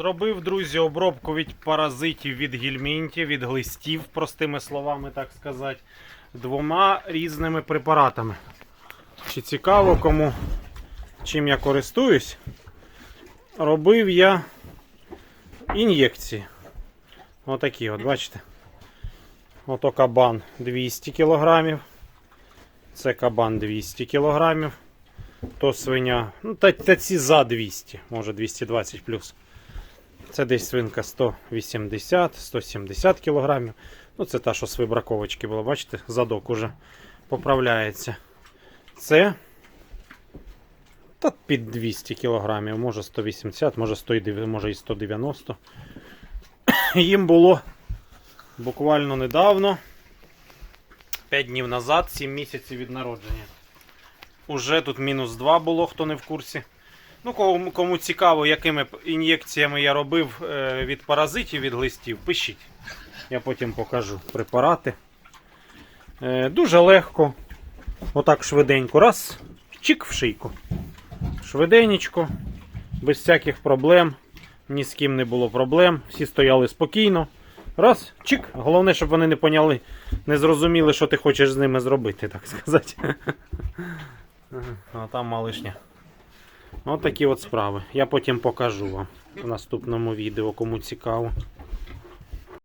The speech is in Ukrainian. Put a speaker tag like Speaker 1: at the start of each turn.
Speaker 1: Зробив, друзі, обробку від паразитів, від гельмінтів, від глистів, простими словами так сказати, двома різними препаратами. Чи цікаво кому, чим я користуюсь? Робив я ін'єкції. Отакі, от, бачите? Ото кабан 200 кг. Це кабан 200 кг. То свиня. Ну, та, та ці за 200, може 220 плюс. Це десь свинка 180-170 кг. Ну, це та, що з вибраковочки була, бачите, задок уже поправляється. Це та під 200 кг, може 180, може, 100, може і 190. Їм було буквально недавно, 5 днів назад, 7 місяців від народження. Уже тут мінус 2 було, хто не в курсі. Ну, кому, кому цікаво, якими ін'єкціями я робив е, від паразитів, від глистів, пишіть. Я потім покажу препарати. Е, дуже легко. Отак швиденько. Раз, чик в шийку. Швиденечко, без всяких проблем. Ні з ким не було проблем. Всі стояли спокійно. Раз, чик. Головне, щоб вони не поняли, не зрозуміли, що ти хочеш з ними зробити, так сказати. А там малишня. От такі от справи. Я потім покажу вам в наступному відео, кому цікаво.